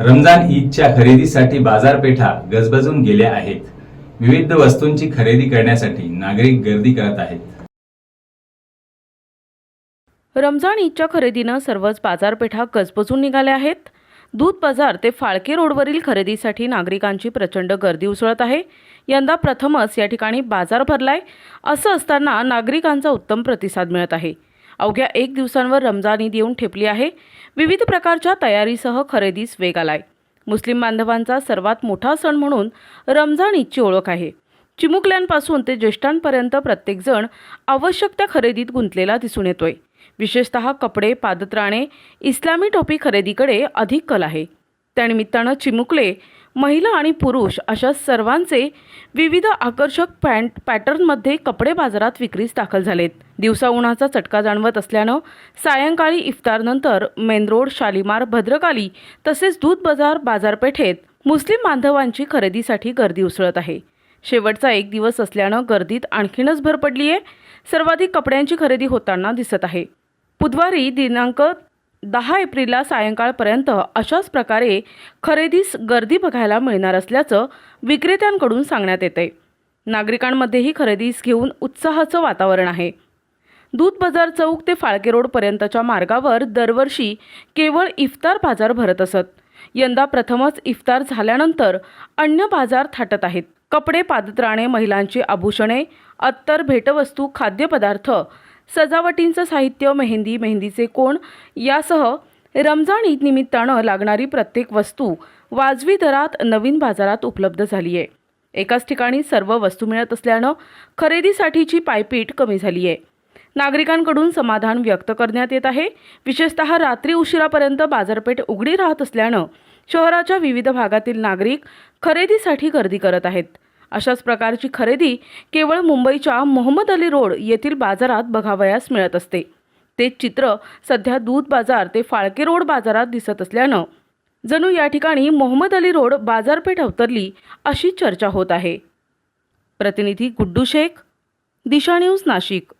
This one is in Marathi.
रमजान ईदच्या खरेदीसाठी बाजारपेठा गजबजून गेल्या आहेत. विविध वस्तूंची खरेदी करण्यासाठी नागरिक गर्दी करत आहेत. रमजान ईदच्या खरेदीनं सर्वच बाजारपेठा गजबजून निघाल्या आहेत. दूध बाजार ते फाळके रोडवरील खरेदीसाठी नागरिकांची प्रचंड गर्दी उसळत आहे. यंदा प्रथमच या ठिकाणी बाजार भरलाय. असं असताना नागरिकांचा उत्तम प्रतिसाद मिळत आहे. अवघ्या एक दिवसांवर रमजान ईद येऊन ठेपली आहे. विविध प्रकारच्या तयारीसह खरेदीस वेग आलाय. मुस्लिम बांधवांचा सर्वात मोठा सण म्हणून रमजान ईदची ओळख आहे. चिमुकल्यांपासून ते ज्येष्ठांपर्यंत प्रत्येकजण आवश्यक त्या खरेदीत गुंतलेला दिसून येतोय. विशेषतः कपडे पादत्राणे इस्लामी टोपी खरेदीकडे अधिक कल आहे. त्यानिमित्तानं चिमुकले महिला आणि पुरुष अशा सर्वांचे विविध आकर्षक पॅन्ट पॅटर्नमध्ये कपडे बाजारात विक्रीस दाखल झालेत. दिवसा उन्हाचा चटका जाणवत असल्यानं सायंकाळी इफ्तारनंतर मेनरोड शालिमार भद्रकाली तसेच दूध बाजार बाजारपेठेत मुस्लिम बांधवांची खरेदीसाठी गर्दी उसळत आहे. शेवटचा एक दिवस असल्यानं गर्दीत आणखीनच भर पडली आहे सर्वाधिक कपड्यांची खरेदी होताना दिसत आहे. बुधवारी दिनांक दहा एप्रिलला सायंकाळपर्यंत अशाच प्रकारे खरेदीस गर्दी बघायला मिळणार असल्याचं विक्रेत्यांकडून सांगण्यात येते. नागरिकांमध्येही खरेदीस घेऊन उत्साहाचं वातावरण आहे. दूध बाजार चौक ते फाळके रोडपर्यंतच्या मार्गावर दरवर्षी केवळ इफ्तार बाजार भरत असत. यंदा प्रथमच इफ्तार झाल्यानंतर अन्य बाजार थाटत आहेत. कपडे पादत्राणे महिलांची आभूषणे अत्तर भेटवस्तू खाद्यपदार्थ सजावटींचं साहित्य मेहंदी मेहंदीचे कोण? यासह रमजान ईद निमित्तानं लागणारी प्रत्येक वस्तू वाजवी दरात नवीन बाजारात उपलब्ध झाली आहे एकाच ठिकाणी सर्व वस्तू मिळत असल्यानं खरेदीसाठीची पायपीट कमी झाली आहे नागरिकांकडून समाधान व्यक्त करण्यात येत आहे. विशेषतः रात्री उशिरापर्यंत बाजारपेठ उघडी राहत असल्यानं शहराच्या विविध भागातील नागरिक खरेदीसाठी गर्दी करत आहेत. अशाच प्रकारची खरेदी केवळ मुंबईच्या मोहम्मद अली रोड येथील बाजारात बघावयास मिळत असते. ते चित्र सध्या दूध बाजार ते फाळके रोड बाजारात दिसत असल्यानं जणू या ठिकाणी मोहम्मद अली रोड बाजारपेठ अवतरली अशी चर्चा होत आहे. प्रतिनिधी गुड्डू शेख दिशा न्यूज नाशिक.